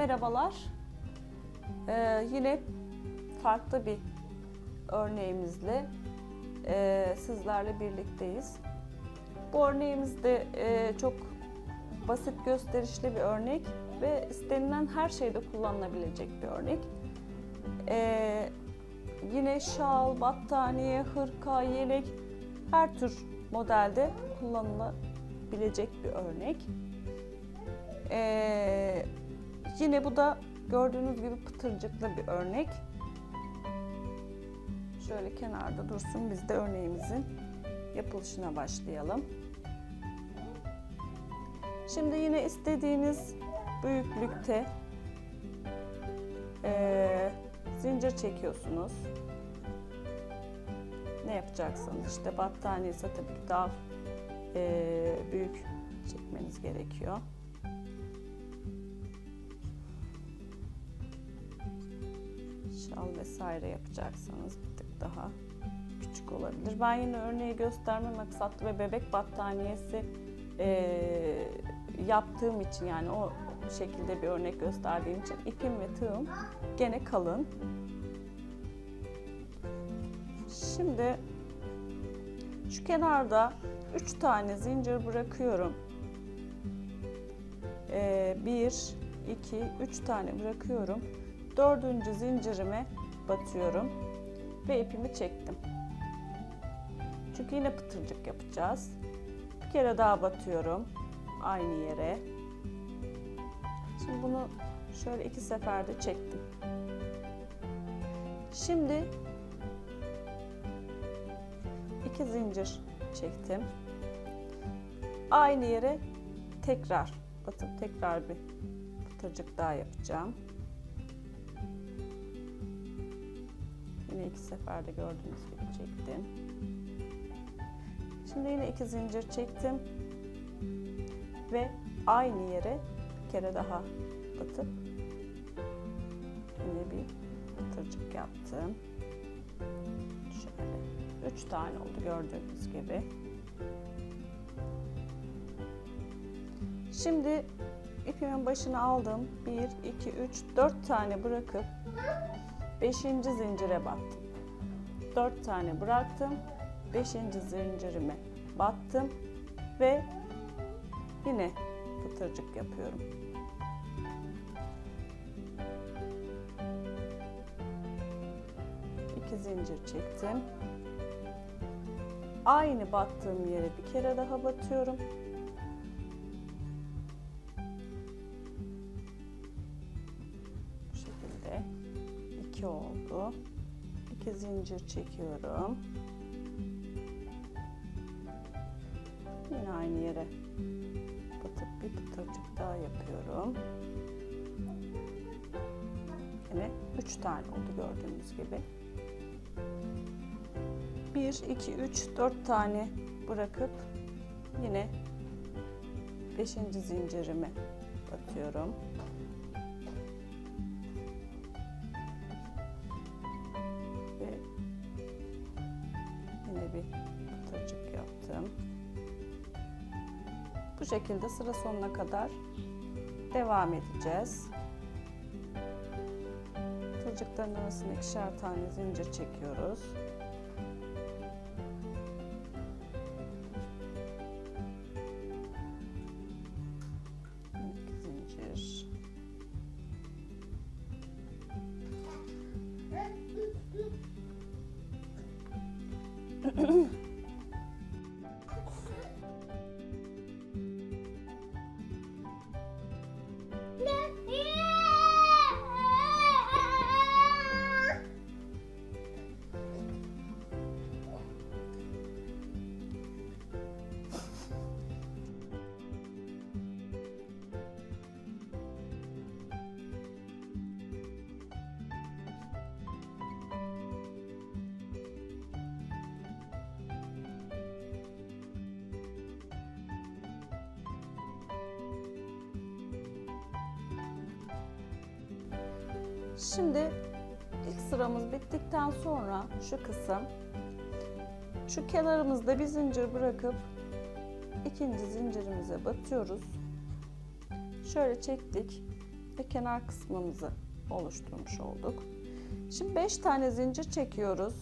Merhabalar. Ee, yine farklı bir örneğimizle e, sizlerle birlikteyiz. Bu örneğimiz de e, çok basit gösterişli bir örnek ve istenilen her şeyde kullanılabilecek bir örnek. Ee, yine şal, battaniye, hırka, yelek her tür modelde kullanılabilecek bir örnek. Ee, yine bu da gördüğünüz gibi pıtırcıklı bir örnek. Şöyle kenarda dursun biz de örneğimizin yapılışına başlayalım. Şimdi yine istediğiniz büyüklükte eee, zincir çekiyorsunuz. Ne yapacaksınız? İşte battaniye ise tabii ki daha eee, büyük çekmeniz gerekiyor. Şal vesaire yapacaksanız bir tık daha küçük olabilir. Ben yine örneği gösterme maksatlı ve bebek battaniyesi eee, yaptığım için yani o şekilde bir örnek gösterdiğim için ipim ve tığım gene kalın. Şimdi şu kenarda 3 tane zincir bırakıyorum. Ee, 1, 2, 3 tane bırakıyorum. Dördüncü zincirime batıyorum ve ipimi çektim. Çünkü yine pıtırcık yapacağız. Bir kere daha batıyorum aynı yere. Şimdi bunu şöyle iki seferde çektim. Şimdi iki zincir çektim. Aynı yere tekrar batıp tekrar bir pıtırcık daha yapacağım. İki seferde gördüğünüz gibi çektim. Şimdi yine iki zincir çektim ve aynı yere bir kere daha batıp yine bir pıtırcık yaptım. Şöyle üç tane oldu gördüğünüz gibi. Şimdi ipimin başına aldım. 1, 2, 3, 4 tane bırakıp 5. zincire battım. 4 tane bıraktım. 5. zincirime battım ve yine pıtırcık yapıyorum. İki zincir çektim. Aynı battığım yere bir kere daha batıyorum. 2 oldu. 2 zincir çekiyorum. Yine aynı yere batıp bir pıtırcık daha yapıyorum. Evet, 3 tane oldu gördüğünüz gibi. 1, 2, 3, 4 tane bırakıp yine 5. zincirimi batıyorum. Şekilde sıra sonuna kadar devam edeceğiz. Pıtırcıkların arasına ikişer tane zincir çekiyoruz. Zincir. Şimdi ilk sıramız bittikten sonra şu kısım şu kenarımızda bir zincir bırakıp ikinci zincirimize batıyoruz. Şöyle çektik ve kenar kısmımızı oluşturmuş olduk. Şimdi 5 tane zincir çekiyoruz.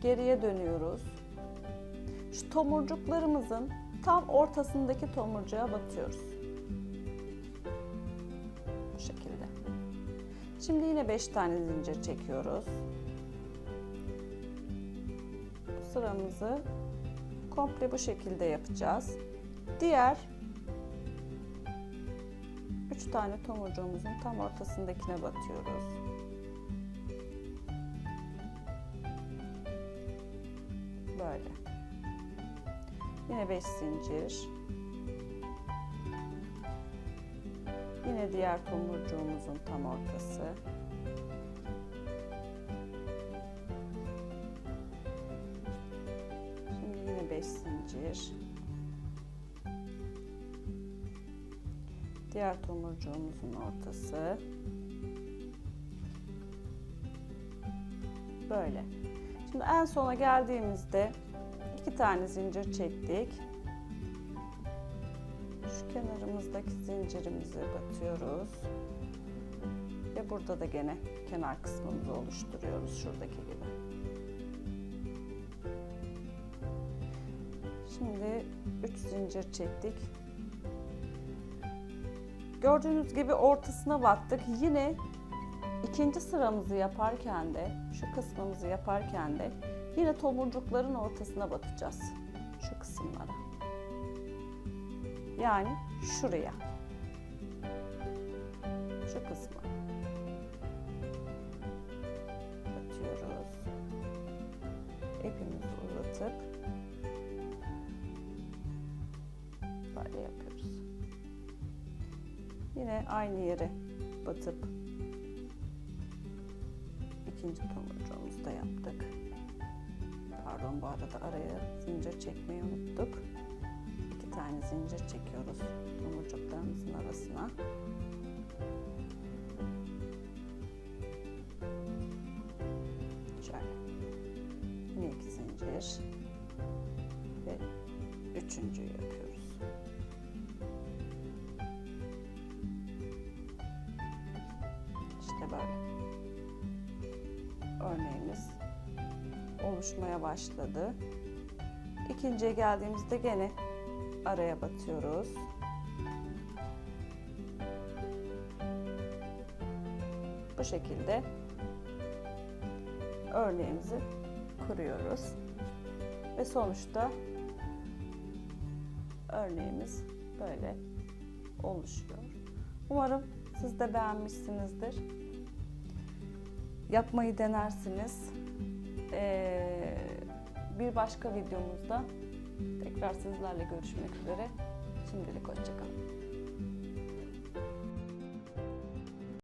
Geriye dönüyoruz. Şu tomurcuklarımızın tam ortasındaki tomurcuğa batıyoruz. Şimdi yine 5 tane zincir çekiyoruz. Sıramızı komple bu şekilde yapacağız. Diğer 3 tane tomurcuğumuzun tam ortasındakine batıyoruz. Böyle. Yine 5 zincir. Yine diğer tomurcuğumuzun tam ortası. Şimdi yine 5 zincir. Diğer tomurcuğumuzun ortası. Böyle. Şimdi en sona geldiğimizde iki tane zincir çektik. Şu kenarımızdaki zincirimizi batıyoruz. Ve burada da gene kenar kısmımızı oluşturuyoruz şuradaki gibi. Şimdi 3 zincir çektik. Gördüğünüz gibi ortasına battık. Yine ikinci sıramızı yaparken de, şu kısmımızı yaparken de yine tomurcukların ortasına batacağız. Şu kısımlara. Yani şuraya. Şu kısma. Batıyoruz. İpimizi uzatıp böyle yapıyoruz. Yine aynı yere batıp ikinci tomurcuğumuzu da yaptık. Pardon bu arada araya zincir çekmeyi unuttuk. Tane zincir çekiyoruz tomurcuklarımızın arasına. Şöyle. Yine zincir ve üçüncüyü yapıyoruz. İşte böyle. Örneğimiz oluşmaya başladı. İkinciye geldiğimizde gene araya batıyoruz. Bu şekilde örneğimizi kuruyoruz. Ve sonuçta örneğimiz böyle oluşuyor. Umarım siz de beğenmişsinizdir. Yapmayı denersiniz. Ee, bir başka videomuzda tekrar sizlerle görüşmek üzere. Şimdilik hoşçakalın.